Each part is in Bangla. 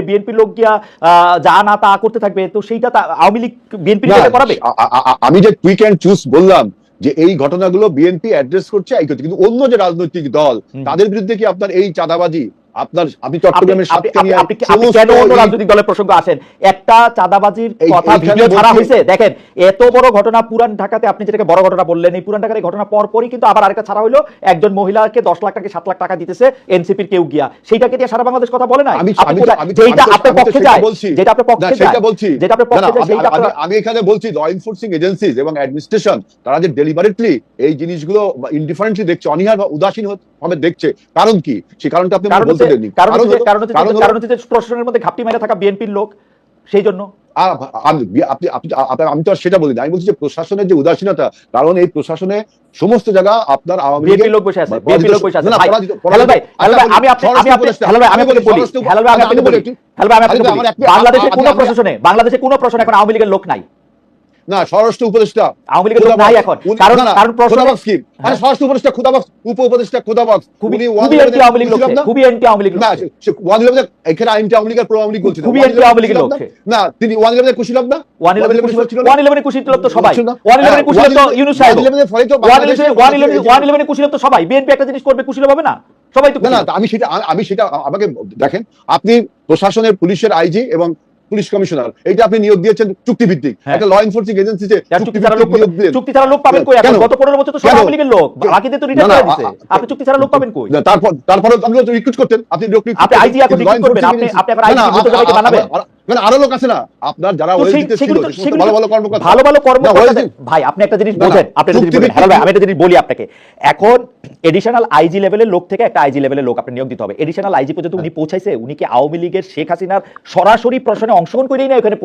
বিএনপি লোক গিয়া আহ, যা না তা করতে থাকবে তো সেইটা আওয়ামী লীগ বিএনপি করাবে? আমি যে কুইক অ্যান্ড চুজ বললাম যে এই ঘটনাগুলো বিএনপি অ্যাড্রেস করছে এই করছে কিন্তু অন্য যে রাজনৈতিক দল তাদের বিরুদ্ধে কি আপনার এই চাঁদাবাজি আপনার আপনি আপনি চট্টগ্রামের আপনি- আপনি- সাতকানিয়ায় আপনি কি- আপনি সমস্ত কেন অন্য রাজনৈতিক দলের প্রসঙ্গ আসেন? একটা চাঁদাবাজির কথা ভিডিও ছাড়া হয়েছে। দেখেন এত বড় ঘটনা পুরান ঢাকাতে আপনি যেটাকে বড় ঘটনা বললেন এই পুরান ঢাকার এই ঘটনা পর কিন্তু আবার আরেকটা ছাড়া হলো একজন মহিলাকে দশ লাখ টাকা সাত লাখ টাকা দিতেছে এনসিপির কেউ গিয়া। সেইটাকে দিয়ে সারা বাংলাদেশ কথা বলে না যেটা আপনার পক্ষে সেটা যায় বলছি। যেটা আপনার পক্ষে যায় যেটা আপনার না, না, পক্ষে যায় আমি- আমি- এখানে বলছি ল এনফোর্সিং এজেন্সিজ এবং অ্যাডমিনিস্ট্রেশন তারা যে ডেলিভারেটলি এই জিনিসগুলো ইনডিফারেন্টলি দেখছে অনীহা বা উদাসীন ভাবে দেখছে। কারণ কি? সেই কারণটা আপনি বলতে দেননি। কারণ কারণ হচ্ছে প্রশাসনের মধ্যে ঘাপটি মেরে থাকা বিএনপির লোক সেই জন্য। আমি তো আর সেটা বলিনি। আমি বলছি যে প্রশাসনের যে উদাসীনতা কারণ এই প্রশাসনে সমস্ত জায়গা আপনার আওয়ামী লীগের লোক বসে আছে বিএনপি লোক বসে আছে। না, না, ভাই, পরাজিত- হেলাল ভাই পরাজিত- হেলাল ভাই আমি আমি স্বরাষ্ট্র আপনি উপদেষ্টা। হেলাল ভাই আমি আমি আপনাকে বলি, বলি হেলাল ভাই আমি আমি আপনাকে বলি বলি হেলাল ভাই আমি আপনাকে বলি বাংলাদেশে কোনো প্রশাসনে বাংলাদেশে কোনো প্রশাসনে এখন আওয়ামী লীগের লোক নাই। না স্বরাষ্ট্র উপদেষ্টা। আওয়ামী লীগের লোক নাই এখন। কারণ কারণ খোদাবক্স স্কিম মানে হ্যাঁ। স্বরাষ্ট্র উপদেষ্টা খোদাবক্স উপ উপদেষ্টা খোদাবক্স। খুবই খুবই এন্টি আওয়ামী লীগ লোক খুবই এন্টি আওয়ামী লীগ না ওয়ান ইলেভেন এখানে আওয়ামী লীগ আর প্রো আওয়ামী লীগ খুবই আওয়ামী না? লোক না তিনি ওয়ান ইলেভেনে কুশীলভ না? ওয়ান ইলেভেন ওয়ান ইলেভেন তো সবাই। ওয়ান ইলেভেন হ্যাঁ, কুশি তো ইউনুস সাহেব। 111 ফলে তো one eleven one eleven one eleven তো সবাই। বিএনপি একটা জিনিস করবে কুশি হবে না? সবাই তো না আমি সেটা আমি সেটা আমাকে দেখেন আপনি প্রশাসনের পুলিশের আইজি এবং পুলিশ কমিশনার। এইটা আপনি নিয়োগ দিয়েছেন চুক্তিভিত্তিক। ভিত্তিক একটা ল এনফোর্সিং এজেন্সিতে চুক্তি ছাড়া লোক চুক্তি ছাড়া লোক পাবেন কই? এখন গত পনেরো বছর তো সব আওয়ামী লীগের লোক। বাকিদের তো করে আ- আপনি চুক্তি ছাড়া লোক পাবেন কই? তারপর তারপরে আপনি তো রিক্রুট করতেন। আপনি লোক আপনি এখন কিন্তু law করবেন, আপনি- আপনি এখন আইজি বানাবেন। মানে আরও লোক আছে না? আপনার যারা ওয়েল দিতে ছিল ভালো ভালো কর্মকর্তা। ভালো ভালো কর্মকর্তা ভাই আপনি একটা জিনিস বোঝেন আপনি একটা জিনিস বলেন ভাই আমি একটা জিনিস বলি আপনাকে। এখন এডিশনাল আইজি লেভেলের লোক থেকে একটা আইজি লেভেলের লোক আপনি নিয়োগ দিতে হবে। এডিশনাল আইজি পর্যন্ত উনি পৌঁছাইছে উনি কি আওয়ামী লীগের শেখ হাসিনার সরাসরি প্রশ্নে অংশগ্রহণ করেই না ওখানে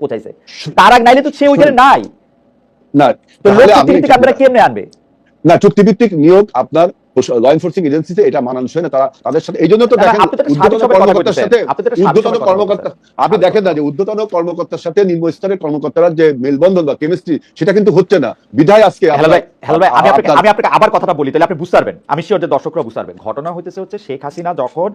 পৌঁছাইছে? তার আগ নাইলে তো সে ওইখানে নাই। না তো লোক আপনারা কেমনে আনবে? না চুক্তিভিত্তিক নিয়োগ আপনার ল এনফোর্সিং এজেন্সিতে এটা মানানসই না। তারা তাদের সাথে এই জন্য তো দেখেন কর্মকর্তার সাথে কর্মকর্তা আপনি দেখেন না যে কর্মকর্তার সাথে নিম্ন স্তরের কর্মকর্তারা যে মেলবন্ধন বা কেমিস্ট্রি সেটা কিন্তু হচ্ছে না। বিধায় আজকে আমি আপনাকে আবার কথাটা বলি তাহলে আপনি বুঝতে পারবেন। আমি শিওর যে দর্শকরা বুঝতে পারবেন। ঘটনা হইতেছে হচ্ছে শেখ হাসিনা যখন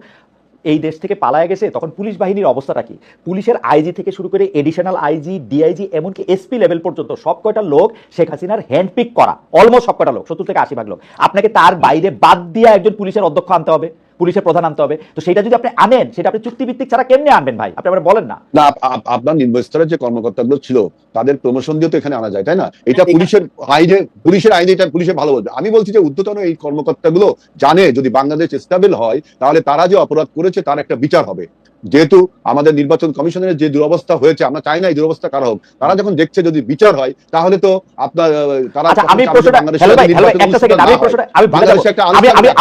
এই দেশ থেকে পালায় গেছে, তখন পুলিশ বাহিনীর অবস্থাটা কি? পুলিশের আইজি থেকে শুরু করে এডিশনাল আইজি ডিআইজি এমনকি এসপি লেভেল পর্যন্ত সব কয়টা লোক শেখ হাসিনার হ্যান্ডপিক করা অলমোস্ট সব কয়টা লোক, সত্তর থেকে আশি ভাগ লোক। আপনাকে তার বাইরে বাদ দিয়ে একজন পুলিশের অধ্যক্ষ আনতে হবে। পুলিশের প্রধান আনতে হবে। তো সেটা যদি আপনি আনেন সেটা আপনি চুক্তিভিত্তিক ছাড়া কেমনে আনবেন ভাই? আপনি আবার বলেন না। না আপ- আপ- আপনার স্তরের যে কর্মকর্তাগুলো ছিল তাদের প্রমোশন দিয়ে তো এখানে আনা যায় তাই না? এটা পুলিশের আইনে পুলিশের আইনে এটা পুলিশে ভালো বলবে। আমি বলছি যে উদ্যতন এই কর্মকর্তাগুলো জানে যদি বাংলাদেশ স্টেবল হয় তাহলে তারা যে অপরাধ করেছে তার একটা বিচার হবে। যেহেতু আমাদের নির্বাচন কমিশনের যে দুরবস্থা হয়েছে আমরা চাই না এই দুরবস্থা কারও হোক। তারা যখন দেখছে যদি বিচার হয় তাহলে তো আপনার তারা আচ্ছা আমি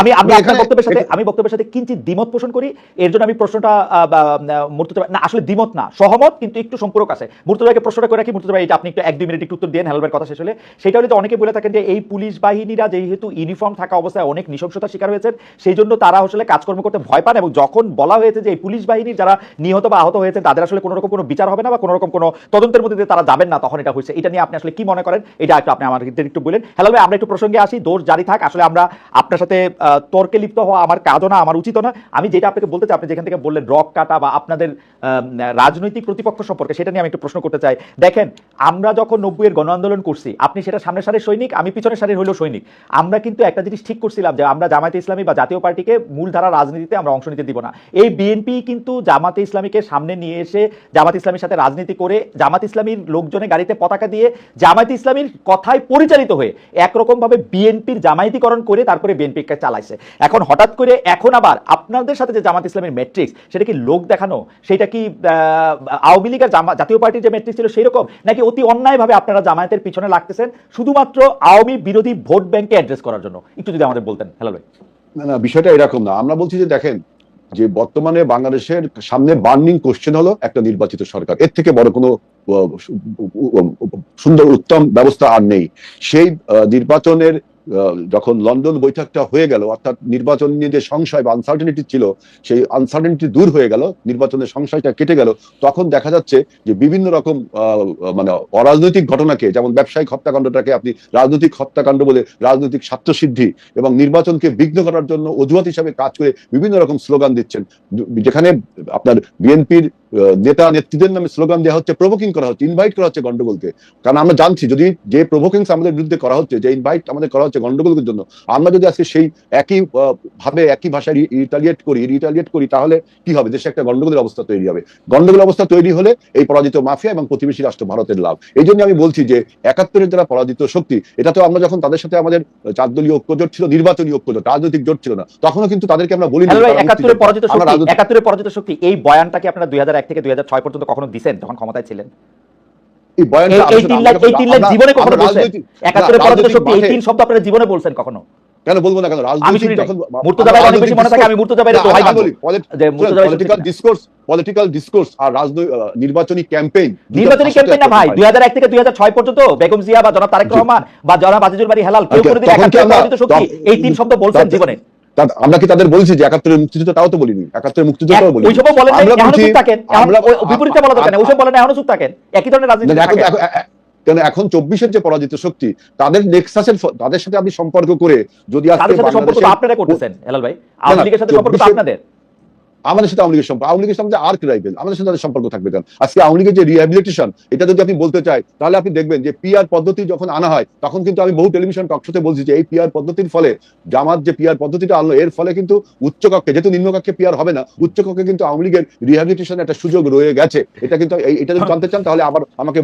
আমি আপনার বক্তব্যের সাথে আমি বক্তব্যের সাথে কিঞ্চিত দ্বিমত পোষণ করি এর জন্য আমি প্রশ্নটা মুর্তজা না আসলে দ্বিমত না সহমত কিন্তু একটু সম্পর্ক আছে। মুর্তজাকে প্রশ্নটা করে রাখি। মুর্তজা এটা আপনি একটু এক দুই মিনিট একটু উত্তর দেন হেলো কথা শেষ হলে। সেটা হলে অনেকে বলে থাকেন যে এই পুলিশ বাহিনীরা যেহেতু ইউনিফর্ম থাকা অবস্থায় অনেক নৃশংসতার শিকার হয়েছেন সেই জন্য তারা আসলে কাজকর্ম করতে ভয় পান এবং যখন বলা হয়েছে যে এই পুলিশ বাহিনীর যারা নিহত বা আহত হয়েছেন, তাদের আসলে কোনো রকম কোনো বিচার হবে না বা কোনো রকম কোনো তদন্তের মধ্যে তারা যাবেন না তখন এটা হয়েছে। এটা নিয়ে আপনি আসলে কি মনে করেন? এটা একটু আপনি আমার একটু বলেন। হ্যালো ভাই, আমরা একটু প্রসঙ্গে আসি, দোষ জারি থাক। আসলে আমরা আপনার সাথে তর্কে লিপ্ত হওয়া আমার কাজও না, আমার উচিত না। আমি যেটা আপনাকে বলতে চাই, আপনি যেখান থেকে বললেন রক কাটা বা আপনাদের রাজনৈতিক প্রতিপক্ষ সম্পর্কে, সেটা নিয়ে আমি একটু প্রশ্ন করতে চাই। দেখেন, আমরা যখন নব্বইয়ের গণ আন্দোলন করছি, আপনি সেটা সামনের সারির সৈনিক, আমি পিছনের সারির হলেও সৈনিক। আমরা কিন্তু একটা জিনিস ঠিক করছিলাম যে আমরা জামায়াতে ইসলামী বা জাতীয় পার্টিকে মূলধারা রাজনীতিতে আমরা অংশ নিতে দিব না। এই বিএনপি কিন্তু জামাতে ইসলামীকে সামনে নিয়ে এসে জামাত ইসলামীর সাথে রাজনীতি করে জামাত ইসলামীর লোকজনের গাড়িতে পতাকা দিয়ে জামায়াত ইসলামীর কথায় পরিচালিত হয়ে একরকম ভাবে বিএনপির জামায়াতিকরণ করে তারপরে বিএনপিকে চালাইছে। এখন হঠাৎ করে এখন আবার আপনাদের সাথে যে জামাত ইসলামের ম্যাট্রিক্স সেটা কি লোক দেখানো? সেটা কি আওয়ামী লীগের জাতীয় পার্টির যে ম্যাট্রিক্স ছিল সেই রকম নাকি অতি অন্যায়ভাবে আপনারা জামায়াতের পিছনে লাগতেছেন শুধুমাত্র আওয়ামী বিরোধী ভোট ব্যাংকে অ্যাড্রেস করার জন্য? একটু যদি আমাদের বলতেন, হ্যালো ভাই। না না, বিষয়টা এরকম না। আমরা বলছি যে দেখেন যে বর্তমানে বাংলাদেশের সামনে বার্নিং কোশ্চেন হলো একটা নির্বাচিত সরকার। এর থেকে বড় কোনো সুন্দর উত্তম ব্যবস্থা আর নেই। সেই নির্বাচনের যখন লন্ডন বৈঠকটা হয়ে গেল, অর্থাৎ নির্বাচন নিয়ে যে সংশয় বা আনসার্টেনিটি ছিল, সেই আনসার্টেনিটি দূর হয়ে গেল, নির্বাচনের সংশয়টা কেটে গেল, তখন দেখা যাচ্ছে যে বিভিন্ন রকম মানে অরাজনৈতিক ঘটনাকে, যেমন ব্যবসায়িক হত্যাকাণ্ডটাকে আপনি রাজনৈতিক হত্যাকাণ্ড বলে রাজনৈতিক স্বার্থসিদ্ধি এবং নির্বাচনকে বিঘ্ন করার জন্য অজুহাত হিসাবে কাজ করে বিভিন্ন রকম স্লোগান দিচ্ছেন। যেখানে আপনার বিএনপির নেতা নেত্রীদের নামে স্লোগান দেওয়া হচ্ছে প্রভোকিং করা হচ্ছে ইনভাইট করা হচ্ছে গন্ডগোলকে কারণ আমরা জানছি যদি যে প্রভোকিংস আমাদের বিরুদ্ধে করা হচ্ছে যে ইনভাইট আমাদের করা হচ্ছে গন্ডগোলের জন্য আমরা যদি আজকে সেই একই ভাবে একই ভাষায় রিটালিয়েট করি রিটালিয়েট করি তাহলে কি হবে? দেশে একটা গন্ডগোলের অবস্থা তৈরি হবে। গন্ডগোল অবস্থা তৈরি হলে এই পরাজিত মাফিয়া এবং প্রতিবেশী রাষ্ট্র ভারতের লাভ। এই জন্য আমি বলছি যে একাত্তরের যারা পরাজিত শক্তি এটা তো আমরা যখন তাদের সাথে আমাদের চার দলীয় ঐক্যজোট ছিল নির্বাচনী ঐক্যজোট রাজনৈতিক জোট ছিল না তখনও কিন্তু তাদেরকে আমরা বলি ভাই একাত্তরের পরাজিত শক্তি একাত্তরের পরাজিত শক্তি এই বয়ানটাকে আপনারা দুই থেকে দুই পর্যন্ত কখনো দিছেন? যখন ক্ষমতায় ছিলেন। এই বয়ানটা এই- এই আলোচনা- তিন লাখ এই তিন লাখ জীবনে কখনো বলছেন? রাজনৈতিক- পরাজিত শক্তি এই তিন শব্দ আপনারা জীবনে বলছেন কখনো? কেন বলব না কেন? রাজনৈতিক যখন মুর্তজা ভাই অনেক বেশি মনে থাকে আমি মুর্তজা ভাইয়ের দোহাই মানবো। যে মুর্তজা ভাই পলিটিক্যাল ডিসকোর্স পলিটিক্যাল ডিসকোর্স আর রাজনৈতিক নির্বাচনী ক্যাম্পেইন নির্বাচনী ক্যাম্পেইন না ভাই দুই হাজার এক থেকে দুই হাজার ছয় পর্যন্ত বেগম জিয়া বা জনাব তারেক। রহমান বা জনাব আজিজুল বাড়ি হেলাল কেউ পরাজিত শক্তি এই তিন শব্দ বলছেন জীবনে? আমরা কি তাদের বলছি যে একাত্তরের মুক্তিযুদ্ধ তাও তো বলিনি? একাত্তরের বলি ওইসব বলেন। এখনও চুপ থাকেন। বিপরীতে বলা দরকার নেই ওই বলেন না, এখনও চুপ থাকেন। একই ধরনের রাজনীতি এখন চব্বিশের যে পরাজিত শক্তি তাদের নেক্সাসের তাদের সাথে আপনি সম্পর্ক করে যদি আপনারা করতেছেন হেলাল ভাই। আওয়ামী লীগের সাথে সম্পর্ক আপনাদের। আমাদের সাথে আওয়ামী লীগের সম্পর্ক আওয়ামী লীগের সাথে আর্ক রাইফেল আমাদের সাথে তাদের সম্পর্ক থাকবে কেন? আজকে আওয়ামী লীগের যে রিহ্যাবিলিটেশন এটা যদি আপনি বলতে চাই তাহলে আপনি দেখবেন যে পিআর পদ্ধতি যখন আনা হয় তখন কিন্তু আমি বহু টেলিভিশন টকশোতে বলছি যে এই পিআর পদ্ধতির ফলে জামাত যে পিআর পদ্ধতিটা আনলো এর ফলে কিন্তু উচ্চকক্ষে যেহেতু নিম্নকক্ষে পিআর হবে না উচ্চকক্ষে কিন্তু আওয়ামী লীগের রিহ্যাবিলিটেশন একটা সুযোগ রয়ে গেছে। এটা কিন্তু এটা যদি জানতে চান তাহলে আবার আমাকে